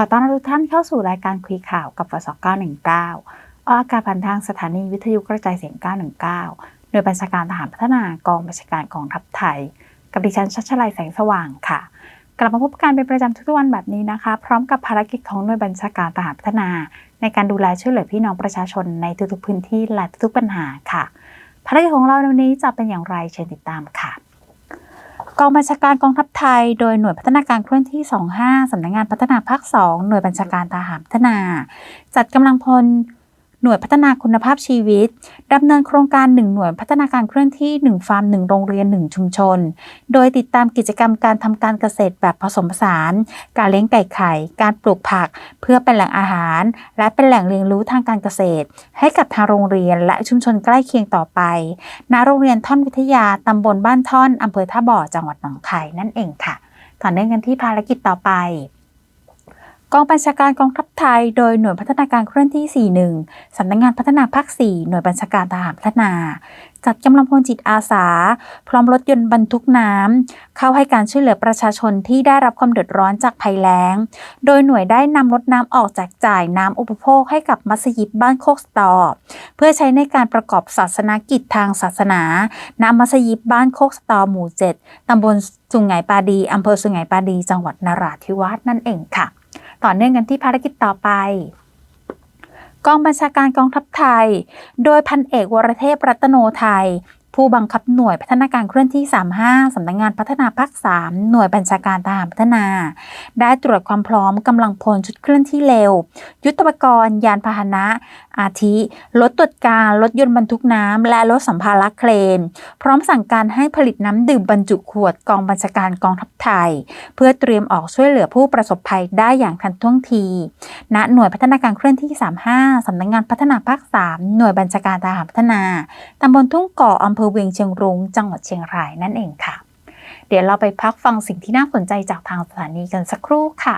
ขอต้อนรับทุกท่านเข้าสู่รายการคุยข่าวกับฟส919ออกอากาศผ่านทางสถานีวิทยุกระจายเสียง 919 โดยบัญชาการทหารพัฒนากองบัญชาการกองทัพไทย กับดิฉันชัชลัยแสงสว่างค่ะ กลับมาพบกันเป็นประจำทุกๆวันแบบนี้นะคะ พร้อมกับภารกิจของหน่วยบัญชาการทหารพัฒนา ในการดูแลช่วยเหลือพี่น้องประชาชนในทุกๆพื้นที่และทุกปัญหาค่ะ ภารกิจของเราในวันนี้จะเป็นอย่างไรเชิญติดตามค่ะ กองบัญชาการกองทัพไทย โดยหน่วยพัฒนาการเคลื่อนที่ 25 สำนักงงานพัฒนาภาค 2 หน่วยบัญชาการทหารพัฒนา จัดกำลังพล หน่วยพัฒนาคุณภาพชีวิตดำเนินโครงการ 1 หน่วยพัฒนาการเคลื่อนที่ 1 ฟาร์ม 1 โรงเรียน 1 ชุมชน โดยติดตามกิจกรรมการทำการเกษตรแบบผสมผสาน การเลี้ยงไก่ไข่ การปลูกผัก เพื่อเป็นแหล่งอาหาร และเป็นแหล่งเรียนรู้ทางการเกษตร ให้กับทางโรงเรียนและชุมชนใกล้เคียงต่อไป ณ โรงเรียนท่อนวิทยาตำบลบ้านท่อนอำเภอท่าบ่อ จังหวัดหนองคายนั่นเองค่ะ ต่อเนื่องกันที่ภารกิจต่อไป กองบัญชาการกองทัพไทย โดยหน่วยพัฒนาการเคลื่อนที่ 41 สำนักงงานพัฒนาภาค 4 หน่วยบัญชาการทหารพัฒนา จัดกำลังพลจิตอาสา พร้อมรถยนต์บรรทุกน้ำ เข้าให้การช่วยเหลือประชาชนที่ได้รับความเดือดร้อนจากภัยแล้ง โดยหน่วยได้นำรถน้ำออกแจกจ่ายน้ำอุปโภคให้กับมัสยิดบ้านโคกสตอ เพื่อใช้ในการประกอบศาสนากิจทางศาสนา ณ มัสยิดบ้านโคกสตอหมู่ 7ตำบลสุงไหงปาดีอำเภอสุงไหงปาดี จังหวัดนราธิวาสนั่นเองค่ะ ต่อเนื่องกันที่ภารกิจต่อไปกองบัญชาการกองทัพไทย โดยพันเอกวรเทพรัตโนไทย ผู้บังคับหน่วยพัฒนาการเคลื่อนที่ 35 สำนักงงานพัฒนาภาค 3 หน่วยบัญชาการทหารพัฒนา ได้ตรวจความพร้อมกำลังพลชุดเคลื่อนที่เร็ว ยุทธปกรณ์ ยานพาหนะ อาทิ รถตรวจการรถยนต์บรรทุกน้ำ และรถสัมภาระเครน พร้อมสั่งการให้ผลิตน้ำดื่มบรรจุขวดกองบัญชาการกองทัพไทย เพื่อเตรียมออกช่วยเหลือผู้ประสบภัยได้อย่างทันท่วงที ณ หน่วยพัฒนาการเคลื่อนที่ 35 สำนักงงานพัฒนาภาค 3 หน่วยบัญชาการทหารพัฒนาตำบลทุ่งเก่ออำเภอเวียงเชียงรุ้งจังหวัดเชียงรายนั่นเองค่ะ เดี๋ยวเราไปพักฟังสิ่งที่น่าสนใจจากทางสถานีกันสักครู่ค่ะ